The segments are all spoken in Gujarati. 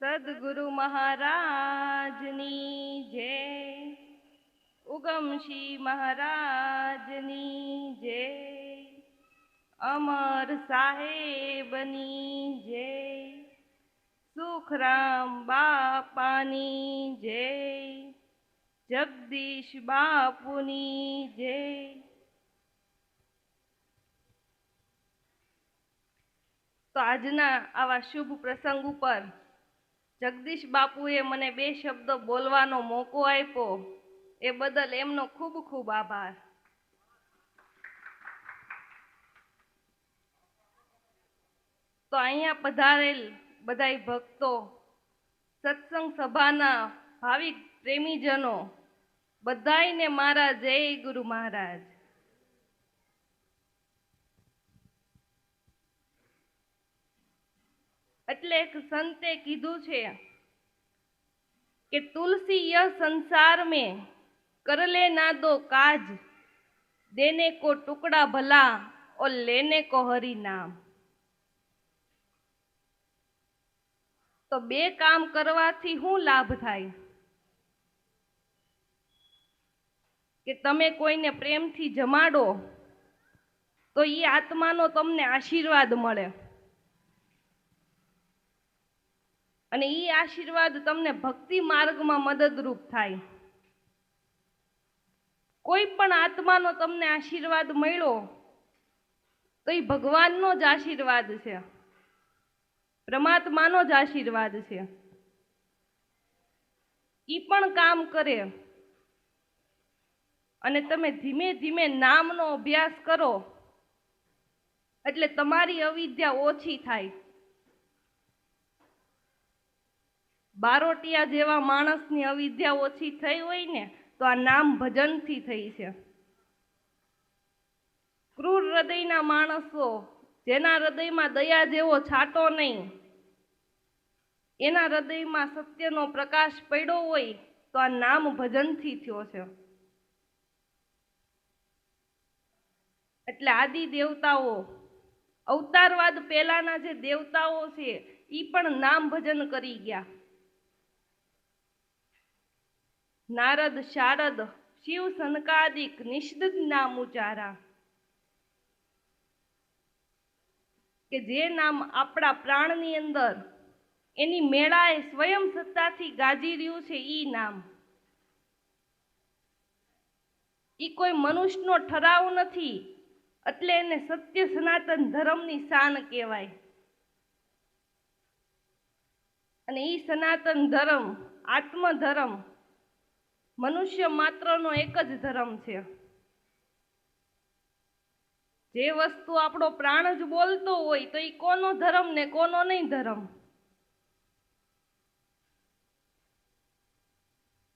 સદગુરુ મહારાજની જય. ઉગમશી મહારાજની જય. અમર સાહેબની જય. સુખરામ બાપાની જય. જગદીશ બાપુની જય. તો આજના આવા શુભ પ્રસંગ ઉપર જગદીશ બાપુએ મને બે શબ્દો બોલવાનો મોકો આપ્યો. એ બદલ એમનો ખૂબ ખૂબ આભાર. તો અહીંયા પધારેલ બધાય ભક્તો, સત્સંગ સભાના ભાવિક પ્રેમીજનો, બધાયને મારા જય ગુરુ મહારાજ. એટલે એક સંતે કીધું છે કે તુલસી ય સંસાર મેં કરલે ના દો કાજ, દેને કો ટુકડા ભલા ઓ લેને કો હરી નામ. તો બે કામ કરવાથી હું લાભ થાય? કે તમે કોઈને પ્રેમથી જમાડો, તો એ આત્માનો તમને આશીર્વાદ મળે. અને એ આશીર્વાદ તમને ભક્તિ માર્ગમાં મદદરૂપ થાય. કોઈ પણ આત્માનો તમને આશીર્વાદ મળ્યો, તો એ ભગવાનનો જ આશીર્વાદ છે. પરમાત્માનો જ આશીર્વાદ છે. એ પણ કામ કરે. અને તમે ધીમે ધીમે નામનો અભ્યાસ કરો, એટલે તમારી અવિદ્યા ઓછી થાય. બારોટિયા જેવા માણસની અવિદ્યા ઓછી થઈ હોય ને, તો આ નામ ભજનથી થઈ છે. ક્રૂર હૃદયના માણસો, જેના હૃદયમાં દયા જેવો છાંટો નહીં, એના હૃદયમાં સત્યનો પ્રકાશ પડ્યો હોય, તો આ નામ ભજનથી થયો છે. એટલે આદિ દેવતાઓ, અવતારવાદ પહેલાના જે દેવતાઓ છે એ પણ નામ ભજન કરી ગયા. નારદ, શારદ, શિવ સનકાદિક નિષદિત નામ ઉચારા કે જે નામ આપણા પ્રાણની અંદર, એની મેળાએ સ્વયં સત્તાથી ગાજી રહ્યું છે ઈ નામ. ઈ કોઈ મનુષ્યનો ઠરાવ નથી, એટલે એને સત્ય સનાતન ધર્મની શાન કહેવાય. અને ઈ સનાતન ધર્મ, આત્મધર્મ મનુષ્ય માત્રનો એક જ ધર્મ છે. જે વસ્તુ આપણો પ્રાણ જ બોલતો હોય તો એ કોનો ધર્મ ને કોનો નહીં ધર્મ?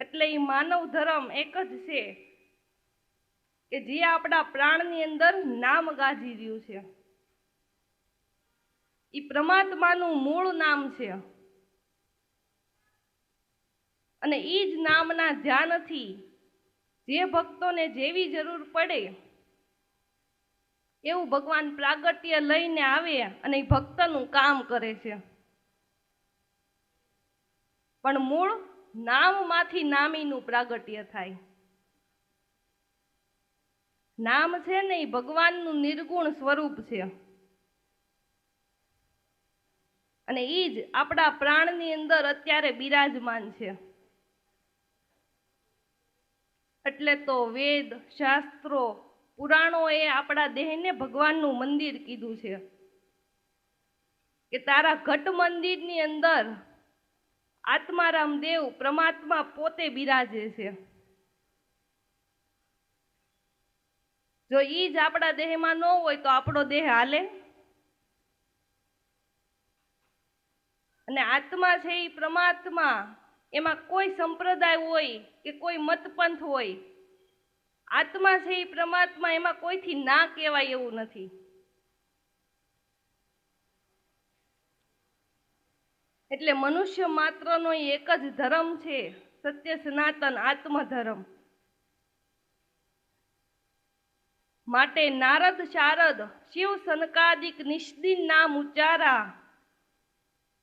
એટલે એ માનવ ધર્મ એક જ છે કે જે આપણા પ્રાણની અંદર નામ ગાજી રહ્યું છે. એ પરમાત્માનું મૂળ નામ છે. અને એ જ નામના ધ્યાનથી જે ભક્તોને જેવી જરૂર પડે, એવું ભગવાન પ્રાગટ્ય લઈને આવે અને ભક્તનું કામ કરે છે. પણ મૂળ નામમાંથી નામીનું પ્રાગટ્ય થાય. નામ છે ને એ ભગવાનનું નિર્ગુણ સ્વરૂપ છે. અને એ જ આપણા પ્રાણની અંદર અત્યારે બિરાજમાન છે. એટલે તો વેદ, શાસ્ત્રો પુરાણો એ આપણા દેહને ભગવાનનું મંદિર કીધું છે. કે તારા ઘટ મંદિરની અંદર આત્મારામ દેવ પરમાત્મા પોતે બિરાજે છે. જો ઈ જ આપણા દેહમાં ન હોય તો આપણો દેહ હાલે? અને આત્મા છે એ પરમાત્મા એમાં કોઈ સંપ્રદાય હોય કે કોઈ મતપંથ હોય, આત્મા છે એ પરમાત્મા એમાં કોઈથી ના કહેવાય એવું નથી. એટલે મનુષ્ય માત્રનો એક જ ધર્મ છે, સત્ય, સનાતન, આત્મધર્મ. માટે નારદ, શારદ, શિવ સનકાદિક નિષ્દિન, નામ, ઉચ્ચારા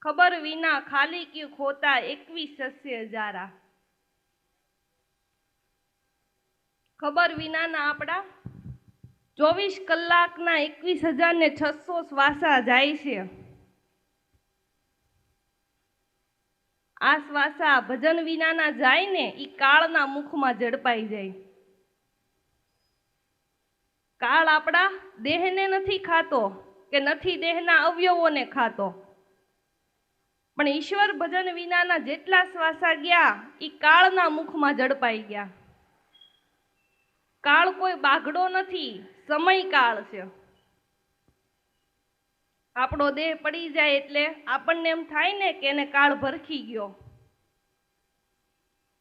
ખબર વિના ખાલી ક્યુ ખોતા એકવીસ સસ્ય હજારા ખબર વિનાના આપણા ચોવીસ કલાકના એકવીસ હજાર ને છસો શ્વાસા જાય છે. આ શ્વાસા ભજન વિનાના જાય ને એ કાળના મુખમાં ઝડપાઈ જાય. કાળ આપણા દેહને નથી ખાતો કે નથી દેહના અવયવોને ખાતો. પણ ઈશ્વર ભજન વિનાના જેટલા શ્વાસા ગયા એ કાળના મુખમાં ઝડપાઈ ગયા. કાળ કોઈ બાગડો નથી, સમય કાળ છે. આપણો દેહ પડી જાય એટલે આપણને એમ થાય ને કે એને કાળ ભરખી ગયો.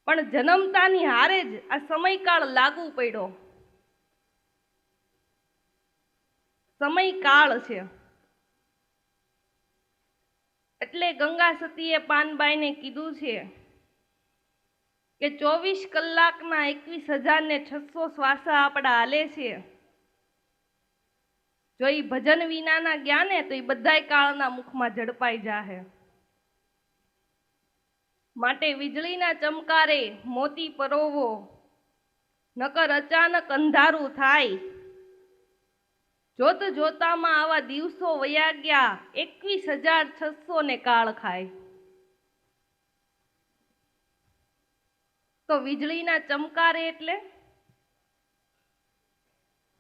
પણ જન્મતાની હારે જ આ સમયકાળ લાગુ પડ્યો. સમય કાળ છે. એટલે ગંગા સતીએ પાનબાઈને કીધું છે કે ચોવીસ કલાકના એકવીસ હજાર ને છસો શ્વાસા આપણા હાલે છે. જો એ ભજન વિનાના ગયા ને તો એ બધાય કાળના મુખમાં ઝડપાઈ જાહે. માટે વીજળીના ચમકારે મોતી પરોવો, નકર અચાનક અંધારું થાય. જોત જોતામાં આવા દિવસો વયા ગયા, એકવીસ હજાર છસો ને કાળ ખાય. તો વીજળીના ચમકારે એટલે?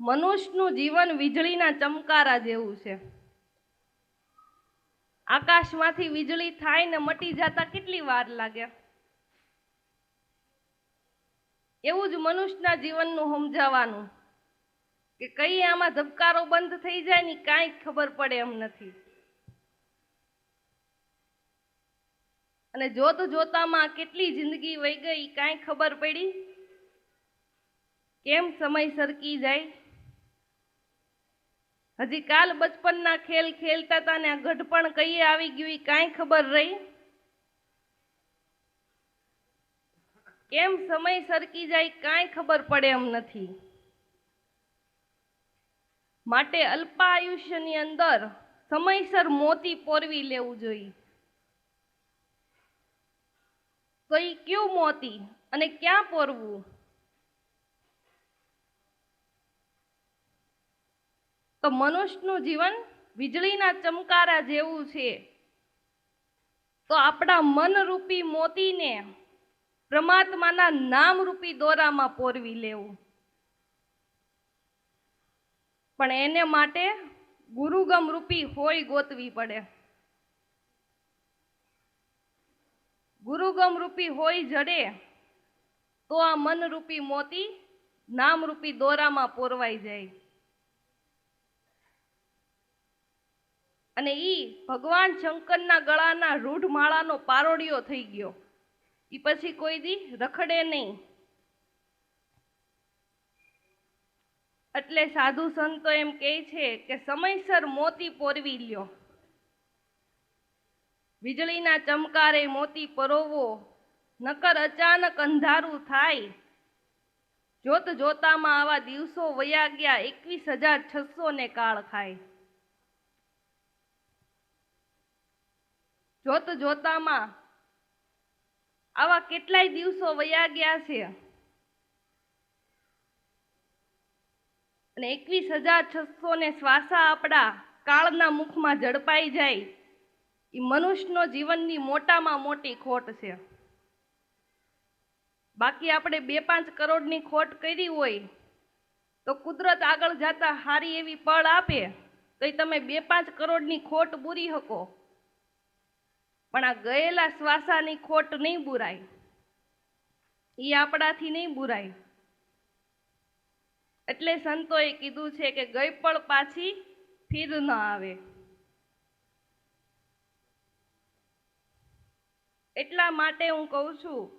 મનુષ્યનું જીવન વીજળીના ચમકારા જેવું છે. આકાશમાંથી વીજળી થાય ને મટી જતા કેટલી વાર લાગે? એવું જ મનુષ્યના જીવનનું સમજાવવાનું કે કઈ આમાં ધબકારો બંધ થઈ જાય ને કાંઈ ખબર પડે એમ નથી. અને જોત જોતામાં કેટલી જિંદગી વહી ગઈ કાંઈ ખબર પડી? કેમ સમય સરકી જાય? હજી કાલ બચપનના ખેલ ખેલતા હતા ને આ ગઢપણ કઈ આવી ગયું કાંઈ ખબર રહી? કેમ સમય સરકી જાય કાંઈ ખબર પડે એમ નથી. માટે અલ્પાયુષ્યની અંદર સમયસર મોતી પોરવી લેવું જોઈએ. કઈ કયું મોતી અને ક્યાં પોરવું? તો મનુષ્યનું જીવન વીજળીના ચમકારા જેવું છે. તો આપણા મનરૂપી મોતીને પરમાત્માના નામરૂપી દોરામાં પોરવી લેવું. પણ એને માટે ગુરુગમ રૂપી હોય ગોતવી પડે. ગુરુગમ રૂપી હોય જડે તો આ મનરૂપી મોતી નામરૂપી દોરામાં પોરવાઈ જાય. અને ઈ ભગવાન શંકરના ગળાના રૂઢ માળાનો પારોડિયો થઈ ગયો. ઈ પછી કોઈ દી રખડે નહીં. એટલે સાધુ સંતો એમ કહે છે કે સમયસર મોતી પોરવી લ્યો. વીજળીના ચમકારે મોતી પરોવો, નકર અચાનક અંધારું થાય. જોત જોતામાં આવા દિવસો વયા ગયા, એકવીસ હજાર છસો ને કાળ ખાય. જોત જોતામાં આવા કેટલાય દિવસો વયા ગયા છે. અને એકવીસ હજાર છસો ને શ્વાસા આપણા કાળના મુખમાં ઝડપાઈ જાય. એ મનુષ્યનો જીવનની મોટામાં મોટી ખોટ છે. બાકી આપણે બે પાંચ કરોડની ખોટ કરી હોય તો કુદરત આગળ જતા સારી એવી પળ આપે તો તમે બે પાંચ કરોડની ખોટ બૂરી શકો. પણ આ ગયેલા શ્વાસાની ખોટ નહીં બુરાય. એ આપણાથી નહીં બુરાય. એટલે સંતોએ કીધું છે કે ગઈ પણ પાછી ફીર ન આવે. એટલા માટે હું કહું છું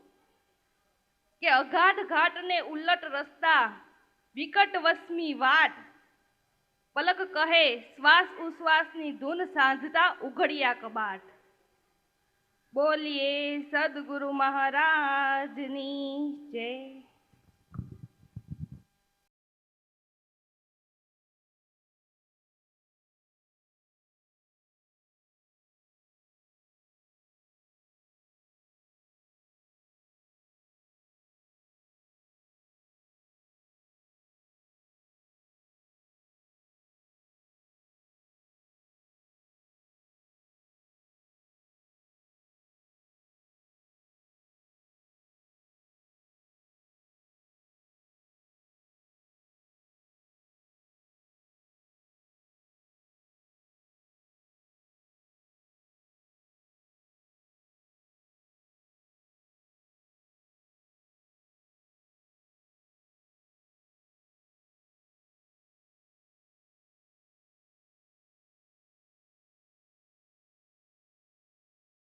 કે અઘાટ ઘાટ ને ઉલટ રસ્તા, વિકટ વસમી વાટ, પલક કહે, શ્વાસ ઉશ્વાસની ધૂન સાંધતા ઉઘડિયા કબાટ. બોલીએ, સદગુરુ મહારાજની જય.